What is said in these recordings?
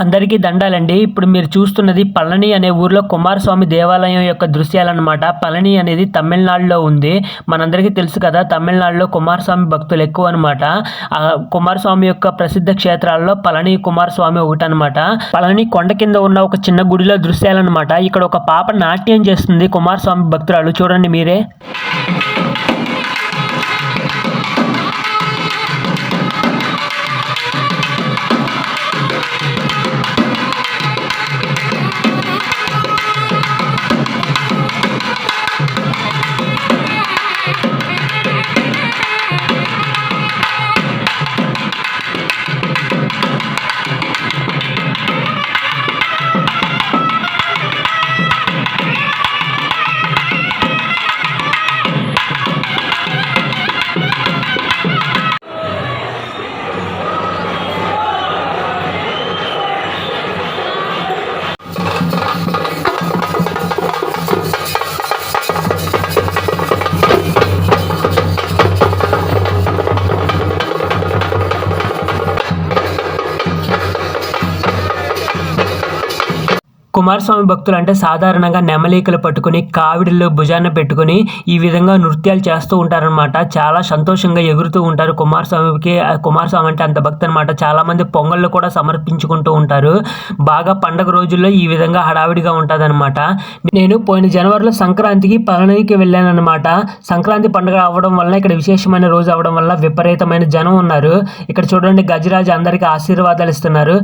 అందరికీ దండాలండి. ఇప్పుడు మీరు చూస్తున్నది పళని అనే ఊర్లో కుమారస్వామి దేవాలయం యొక్క దృశ్యాలన్నమాట. పళని అనేది తమిళనాడులో ఉంది. మనందరికీ తెలుసు కదా తమిళనాడులో కుమారస్వామి భక్తులు ఎక్కువ అనమాట కుమారస్వామి యొక్క ప్రసిద్ధ క్షేత్రాల్లో పళని కుమారస్వామి ఒకటి అనమాట పళని కొండ కింద ఉన్న ఒక చిన్న గుడిలో దృశ్యాలన్నమాట. ఇక్కడ ఒక పాప నాట్యం చేస్తుంది కుమారస్వామి భక్తురాలు. చూడండి మీరే. కుమారస్వామి భక్తులు అంటే సాధారణంగా నెమలీకలు పట్టుకుని కావిడిలో భుజాన పెట్టుకుని ఈ విధంగా నృత్యాలు చేస్తూ ఉంటారనమాట చాలా సంతోషంగా ఎగురుతూ ఉంటారు. కుమారస్వామికి కుమారస్వామి అంటే అంత భక్తి అనమాట చాలామంది పొంగళ్ళు కూడా సమర్పించుకుంటూ ఉంటారు. బాగా పండగ రోజుల్లో ఈ విధంగా హడావిడిగా ఉంటుందన్నమాట. నేను పోయిన జనవరిలో సంక్రాంతికి పళనికి వెళ్ళానన్నమాట. సంక్రాంతి పండుగ అవ్వడం వల్ల ఇక్కడ విశేషమైన రోజు అవ్వడం వల్ల విపరీతమైన జనం ఉన్నారు. ఇక్కడ చూడండి గజరాజు అందరికీ ఆశీర్వాదాలు ఇస్తున్నారు.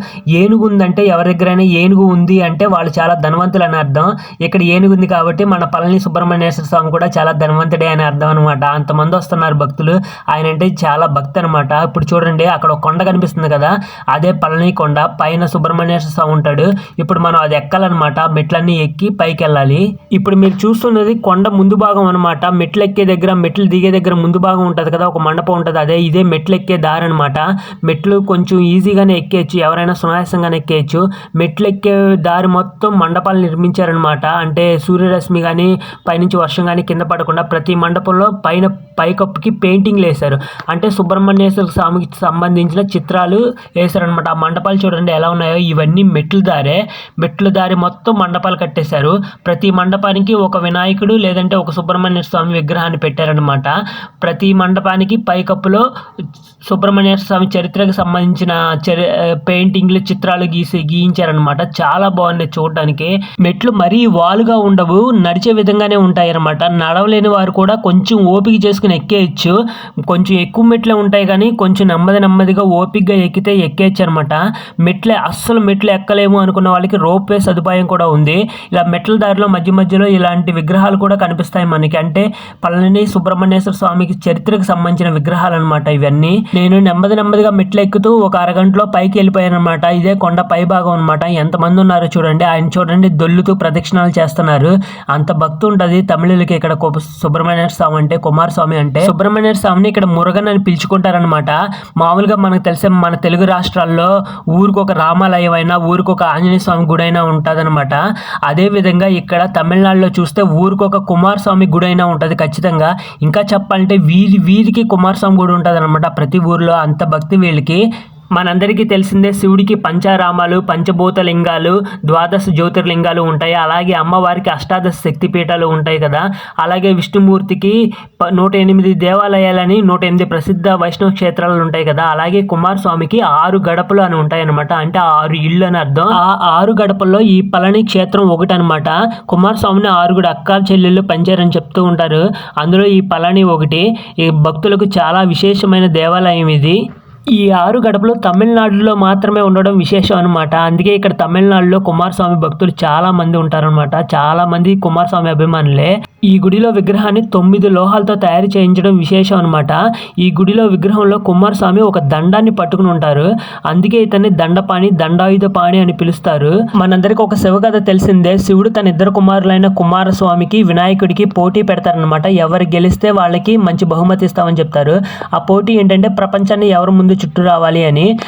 ఏనుగు ఉందంటే ఎవరి దగ్గరైనా ఏనుగు ఉంది అంటే వాళ్ళు చాలా ధనవంతులు అని అర్థం. ఇక్కడ ఏనుగు ఉంది కాబట్టి మన పళని సుబ్రహ్మణ్యేశ్వర స్వామి కూడా చాలా ధనవంతుడే అని అర్థం అనమాట అంతమంది వస్తున్నారు భక్తులు. ఆయన అంటే చాలా భక్తి అనమాట ఇప్పుడు చూడండి అక్కడ ఒక కొండ కనిపిస్తుంది కదా అదే పళని కొండ. పైన సుబ్రహ్మణ్యేశ్వర స్వామి ఉంటాడు. ఇప్పుడు మనం అది ఎక్కాలన్నమాట. మెట్లన్నీ ఎక్కి పైకి వెళ్ళాలి ఇప్పుడు మీరు చూస్తున్నది కొండ ముందు భాగం అనమాట మెట్లు ఎక్కే దగ్గర మెట్లు దిగే దగ్గర ముందు భాగం ఉంటుంది కదా ఒక మండపం ఉంటుంది. అదే ఇదే మెట్లు ఎక్కే దారి అనమాట మెట్లు కొంచెం ఈజీగానే ఎక్కేయచ్చు. ఎవరైనా సునాయాసంగానే ఎక్కేయచ్చు. మెట్లు ఎక్కే దారి మొత్తం మొత్తం మండపాలు నిర్మించారనమాట అంటే సూర్యరశ్మి కానీ పైనుంచి వర్షం కానీ కింద పడకుండా ప్రతి మండపంలో పైన పైకప్పుకి పెయింటింగ్లు వేశారు. అంటే సుబ్రహ్మణ్యేశ్వర స్వామికి సంబంధించిన చిత్రాలు వేశారనమాట ఆ మండపాలు చూడండి ఎలా ఉన్నాయో. ఇవన్నీ మెట్లు దారే. మెట్లు దారి మొత్తం మండపాలు కట్టేశారు. ప్రతి మండపానికి ఒక వినాయకుడు లేదంటే ఒక సుబ్రహ్మణ్య స్వామి విగ్రహాన్ని పెట్టారనమాట ప్రతి మండపానికి పైకప్పులో సుబ్రహ్మణ్య స్వామి చరిత్రకు సంబంధించిన చరి పెయింటింగ్లు చిత్రాలు గీసి గీయించారనమాట చాలా బాగున్నాయి చూడడానికి మెట్లు మరీ వాలుగా ఉండవు నడిచే విధంగానే ఉంటాయి అన్నమాట నడవలేని వారు కూడా కొంచెం ఓపిక చేసుకుని ఎక్కేయచ్చు. కొంచెం ఎక్కువ మెట్లే ఉంటాయి కానీ కొంచెం నెమ్మది నెమ్మదిగా ఓపికగా ఎక్కితే ఎక్కేయచ్చు అనమాట మెట్లే అస్సలు మెట్లు ఎక్కలేము అనుకున్న వాళ్ళకి రోప్ వే సదుపాయం కూడా ఉంది. ఇలా మెట్ల దారిలో మధ్య మధ్యలో ఇలాంటి విగ్రహాలు కూడా కనిపిస్తాయి మనకి. అంటే పళని సుబ్రహ్మణ్యేశ్వర స్వామికి చరిత్రకు సంబంధించిన విగ్రహాలు అనమాట ఇవన్నీ. నేను నెమ్మది నెమ్మదిగా మెట్లు ఎక్కుతూ ఒక అరగంటలో పైకి వెళ్ళిపోయాను అనమాట ఇదే కొండ పై భాగం అనమాట ఎంతమంది ఉన్నారో చూడండి. ఆయన చూడండి దొల్లుతూ ప్రదక్షిణాలు చేస్తున్నారు. అంత భక్తి ఉంటుంది తమిళులకి ఇక్కడ సుబ్రహ్మణ్య స్వామి అంటే కుమారస్వామి అంటే. సుబ్రహ్మణ్య స్వామిని ఇక్కడ మురుగన్ అని పిలుచుకుంటారనమాట మామూలుగా మనకు తెలిసే మన తెలుగు రాష్ట్రాల్లో ఊరికి ఒక రామాలయం అయినా ఊరికి ఒక ఆంజనేయ స్వామి గుడి అయినా ఉంటుందన్నమాట అదేవిధంగా ఇక్కడ తమిళనాడులో చూస్తే ఊరికి ఒక కుమారస్వామి గుడి అయినా ఉంటుంది ఖచ్చితంగా. ఇంకా చెప్పాలంటే వీధి వీధికి కుమారస్వామి గుడి ఉంటుంది అనమాట ప్రతి ఊర్లో. అంత భక్తి వీళ్ళకి. మనందరికీ తెలిసిందే శివుడికి పంచారామాలు పంచభూత లింగాలు ద్వాదశ జ్యోతిర్లింగాలు ఉంటాయి. అలాగే అమ్మవారికి అష్టాదశ శక్తి పీఠాలు ఉంటాయి కదా. అలాగే విష్ణుమూర్తికి నూట ఎనిమిది దేవాలయాలని నూట ఎనిమిది ప్రసిద్ధ వైష్ణవ క్షేత్రాలు ఉంటాయి కదా. అలాగే కుమారస్వామికి ఆరు గడపలు అని ఉంటాయి అనమాట అంటే ఆరు ఇళ్ళు అని అర్థం. ఆ ఆరు గడపల్లో ఈ పళని క్షేత్రం ఒకటి అనమాట కుమారస్వామిని ఆరుగుడు అక్క చెల్లెళ్ళు పంచారని చెప్తూ ఉంటారు. అందులో ఈ పళని ఒకటి. ఈ భక్తులకు చాలా విశేషమైన దేవాలయం ఇది. ఈ ఆరు గడపలు తమిళనాడులో మాత్రమే ఉండడం విశేషం అనమాట అందుకే ఇక్కడ తమిళనాడులో కుమారస్వామి భక్తులు చాలా మంది ఉంటారనమాట చాలా మంది కుమారస్వామి అభిమానులే. ఈ గుడిలో విగ్రహాన్ని తొమ్మిది లోహాలతో తయారు చేయించడం విశేషం అనమాట ఈ గుడిలో విగ్రహంలో కుమారస్వామి ఒక దండాన్ని పట్టుకుని ఉంటారు. అందుకే ఇతన్ని దండపాణి దండాయుధ పాణి అని పిలుస్తారు. మనందరికి ఒక శివకథ తెలిసిందే. శివుడు తన ఇద్దరు కుమారులైన కుమారస్వామికి వినాయకుడికి పోటీ పెడతారనమాట ఎవరు గెలిస్తే వాళ్ళకి మంచి బహుమతి ఇస్తామని చెప్తారు. ఆ పోటీ ఏంటంటే ప్రపంచాన్ని ఎవరు ముందు చుట్టూ రావాలి అని.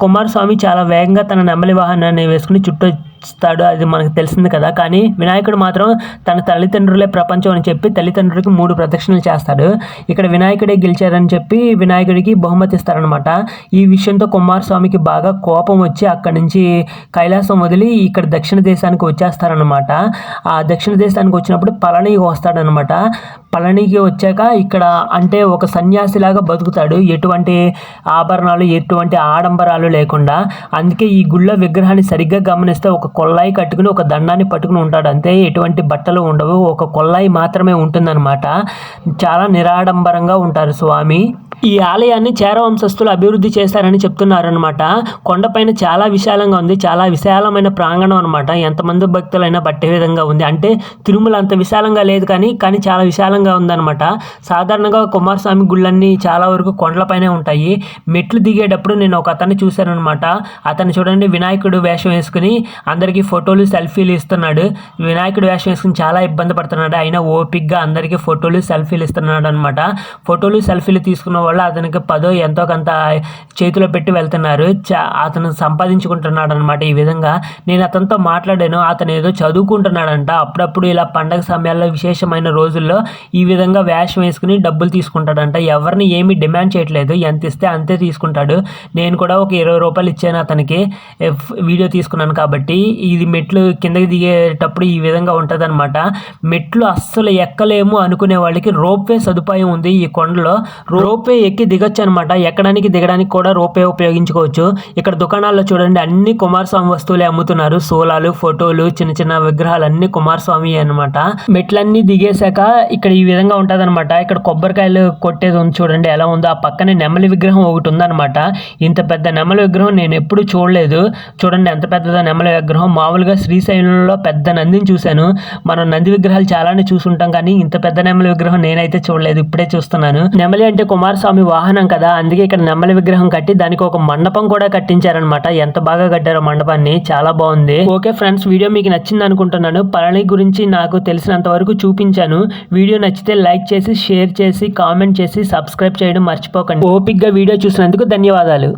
కుమారస్వామి చాలా వేగంగా తన నెమలి వాహనాన్ని వేసుకుని చుట్టూ ఇస్తాడు అది మనకు తెలిసింది కదా. కానీ వినాయకుడు మాత్రం తన తల్లిదండ్రులే ప్రపంచం అని చెప్పి తల్లిదండ్రులకి మూడు ప్రదక్షిణలు చేస్తాడు. ఇక్కడ వినాయకుడే గెలిచారని చెప్పి వినాయకుడికి బహుమతి ఇస్తారనమాట ఈ విషయంతో కుమారస్వామికి బాగా కోపం వచ్చి అక్కడి నుంచి కైలాసం వదిలి ఇక్కడ దక్షిణ దేశానికి వచ్చేస్తారనమాట ఆ దక్షిణ దేశానికి వచ్చినప్పుడు పళనికి వస్తాడనమాట పళనికి వచ్చాక ఇక్కడ అంటే ఒక సన్యాసిలాగా బతుకుతాడు. ఎటువంటి ఆభరణాలు ఎటువంటి ఆడంబరాలు లేకుండా. అందుకే ఈ గుళ్ళ విగ్రహాన్ని సరిగ్గా గమనిస్తే ఒక కొల్లాయి కట్టుకుని ఒక దండాన్ని పట్టుకుని ఉంటాడు. అంతే ఎటువంటి బట్టలు ఉండవు. ఒక కొల్లాయి మాత్రమే ఉంటుందన్నమాట. చాలా నిరాడంబరంగా ఉంటారు స్వామి. ఈ ఆలయాన్ని చేర వంశస్థులు అభివృద్ధి చేశారని చెప్తున్నారనమాట కొండపైన చాలా విశాలంగా ఉంది. చాలా విశాలమైన ప్రాంగణం అనమాట ఎంతమంది భక్తులైనా పట్టే విధంగా ఉంది. అంటే తిరుమల అంత విశాలంగా లేదు కానీ కానీ చాలా విశాలంగా ఉందన్నమాట. సాధారణంగా కుమారస్వామి గుళ్ళన్నీ చాలా వరకు కొండలపైనే ఉంటాయి. మెట్లు దిగేటప్పుడు నేను ఒక అతన్ని చూశానమాట అతను చూడండి వినాయకుడు వేషం వేసుకుని అందరికీ ఫోటోలు సెల్ఫీలు ఇస్తున్నాడు. వినాయకుడు వేషం వేసుకుని చాలా ఇబ్బంది పడుతున్నాడు. అయినా ఓపిక్గా అందరికీ ఫోటోలు సెల్ఫీలు ఇస్తున్నాడు అనమాట ఫోటోలు సెల్ఫీలు తీసుకున్న వాళ్ళు అతనికి పదో ఎంతో కొంత చేతిలో పెట్టి వెళ్తున్నారు. చా అతను సంపాదించుకుంటున్నాడు అనమాట ఈ విధంగా నేను అతనితో మాట్లాడాను. అతను ఏదో చదువుకుంటున్నాడంట. అప్పుడప్పుడు ఇలా పండగ సమయాల్లో విశేషమైన రోజుల్లో ఈ విధంగా వేషం వేసుకుని డబ్బులు తీసుకుంటాడంట. ఎవరిని ఏమీ డిమాండ్ చేయట్లేదు. ఎంత ఇస్తే అంతే తీసుకుంటాడు. నేను కూడా ఒక ఇరవై రూపాయలు ఇచ్చాను అతనికి. వీడియో తీసుకున్నాను కాబట్టి ఇది మెట్లు కిందకి దిగేటప్పుడు ఈ విధంగా ఉంటుంది మెట్లు అస్సలు ఎక్కలేము అనుకునే వాళ్ళకి రోప్వే సదుపాయం ఉంది. ఈ కొండలో రోప్వే ఎక్కి దిగొచ్చు అనమాట ఎక్కడానికి దిగడానికి కూడా రూపే ఉపయోగించుకోవచ్చు. ఇక్కడ దుకాణాల్లో చూడండి అన్ని కుమారస్వామి వస్తువులే అమ్ముతున్నారు. సోలాలు ఫోటోలు చిన్న చిన్న విగ్రహాలు అన్ని కుమారస్వామి అనమాట మెట్లన్నీ దిగేశాక ఇక్కడ ఈ విధంగా ఉంటదన్నమాట. ఇక్కడ కొబ్బరికాయలు కొట్టేది ఉంది చూడండి ఎలా ఉందో. ఆ పక్కనే నెమలి విగ్రహం ఒకటి ఉందన్నమాట. ఇంత పెద్ద నెమలి విగ్రహం నేను ఎప్పుడు చూడలేదు. చూడండి ఎంత పెద్దదో నెమలి విగ్రహం. మామూలుగా శ్రీశైలంలో పెద్ద నందిని చూశాను. మనం నంది విగ్రహాలు చాలానే చూసుంటాం కానీ ఇంత పెద్ద నెమలి విగ్రహం నేనైతే చూడలేదు. ఇప్పుడే చూస్తున్నాను. నెమలి అంటే కుమారస్వామి వాహనం కదా అందుకే ఇక్కడ నెమలి విగ్రహం కట్టి దానికి ఒక మండపం కూడా కట్టించారనమాట ఎంత బాగా కట్టారో మండపాన్ని చాలా బాగుంది. ఓకే ఫ్రెండ్స్ వీడియో మీకు నచ్చింది అనుకుంటున్నాను. పళని గురించి నాకు తెలిసినంత వరకు చూపించాను. వీడియో నచ్చితే లైక్ చేసి షేర్ చేసి కామెంట్ చేసి సబ్స్క్రైబ్ చేయడం మర్చిపోకండి. ఓపిక్గా వీడియో చూసినందుకు ధన్యవాదాలు.